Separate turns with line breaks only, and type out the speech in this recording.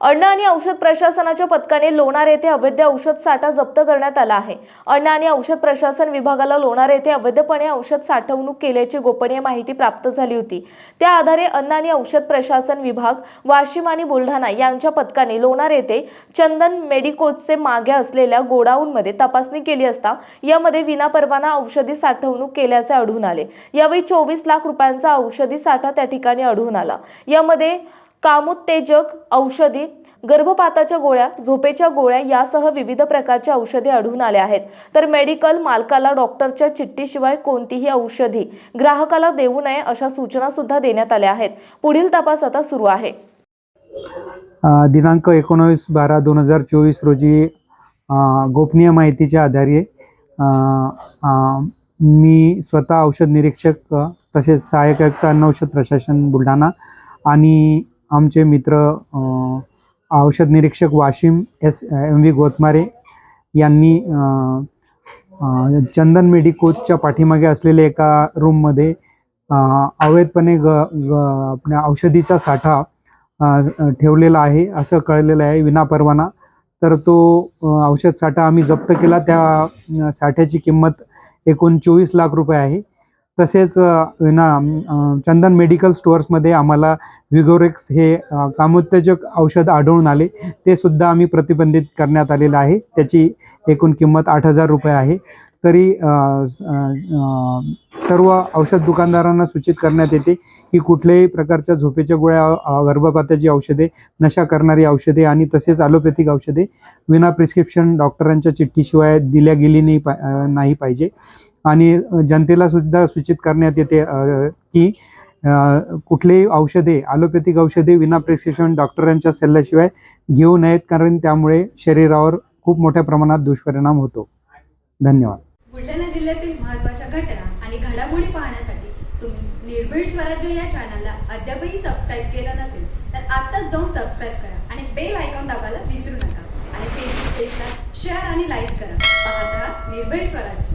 अन्न आणि औषध प्रशासनाच्या पथकाने लोणार येथे अवैध औषध साठा जप्त करण्यात आला आहे. अन्न आणि औषध प्रशासन विभागाला लोणार येथे अवैधपणे औषध साठवणूक केल्याची गोपनीय माहिती प्राप्त झाली होती. त्या आधारे अन्न आणि औषध प्रशासन विभाग वाशिम आणि बुलढाणा यांच्या पथकाने लोणार येथे चंदन मेडिकोजचे मागे असलेल्या गोडाऊनमध्ये तपासणी केली असता यामध्ये विनापरवाना औषधी साठवणूक केल्याचे आढळून आले. यावेळी चोवीस लाख रुपयांचा औषधी साठा त्या ठिकाणी आढळून आला. यामध्ये कामोत्तेजक औषधी गर्भपाताच्या गोळ्या झोपेच्या गोळ्या यासह विविध प्रकारच्या औषधे आढळून आल्या आहेत. तर मेडिकल मालकाला डॉक्टरच्या चिठ्ठीशिवाय कोणतीही औषधी ग्राहकाला देऊ नये अशा सूचना सुद्धा देण्यात आल्या आहेत. पुढील तपास आता सुरू आहे.
दिनांक एकोणावीस बारा दोन हजार चोवीस रोजी गोपनीय माहितीच्या आधारे मी स्वतः औषध निरीक्षक तसेच सहाय्यक आयुक्त अन्न औषध प्रशासन बुलढाणा आणि आमचे मित्र औषध निरीक्षक Washim S M V Gotmare यांनी चंदन मेडिकोजच्या पाठीमागे असलेल्या एका रूममध्ये अवैधपणे ग ग आपल्या औषधीचा साठा ठेवलेला आहे असं कळलेलं आहे विनापरवाना. तर तो औषध साठा आम्ही जप्त केला. त्या साठ्याची किंमत एकूण चोवीस लाख रुपये आहे. तसेच विना चंदन मेडिकल स्टोअर्समध्ये आम्हाला विगोरेक्स हे कामोत्तेजक औषध आढळून आले. ते सुद्धा आम्ही प्रतिबंधित करण्यात आलेलं आहे. त्याची एकूण किंमत आठ हजार रुपये आहे. तरी सर्व औषध दुकानदारांना सूचित करण्यात येते की कुठल्याही प्रकारच्या झोपेच्या गोळ्या गर्भपाताची औषधे नशा करणारी औषधे आणि तसेच ॲलोपॅथिक औषधे विना प्रिस्क्रिप्शन डॉक्टरांच्या चिठ्ठीशिवाय दिल्या गेली नाही पा नाही पाहिजे. आणि जनतेला सुद्धा सूचित करण्यात येते की कुठलेही औषधे ॲलोपॅथिक औषधे विना प्रिस्क्रिप्शन डॉक्टरांच्या सल्ल्याशिवाय घेऊ नयेत कारण त्यामुळे शरीरावर खूप मोठ्या प्रमाणात दुष्परिणाम होतो. धन्यवाद.
बुलढाणा जिल्ह्यातील महत्त्वाच्या घटना आणि घडामोडी पाहण्यासाठी तुम्ही निर्भीड स्वराज्य या चॅनलला अद्यापही सबस्क्राईब केलं नसेल तर आत्ताच जाऊन सबस्क्राईब करा आणि बेल आयकॉन दाबायला विसरू नका. आणि फेसबुक पेजला शेअर आणि लाईक करा. पाहत राहा निर्भीड स्वराज्य.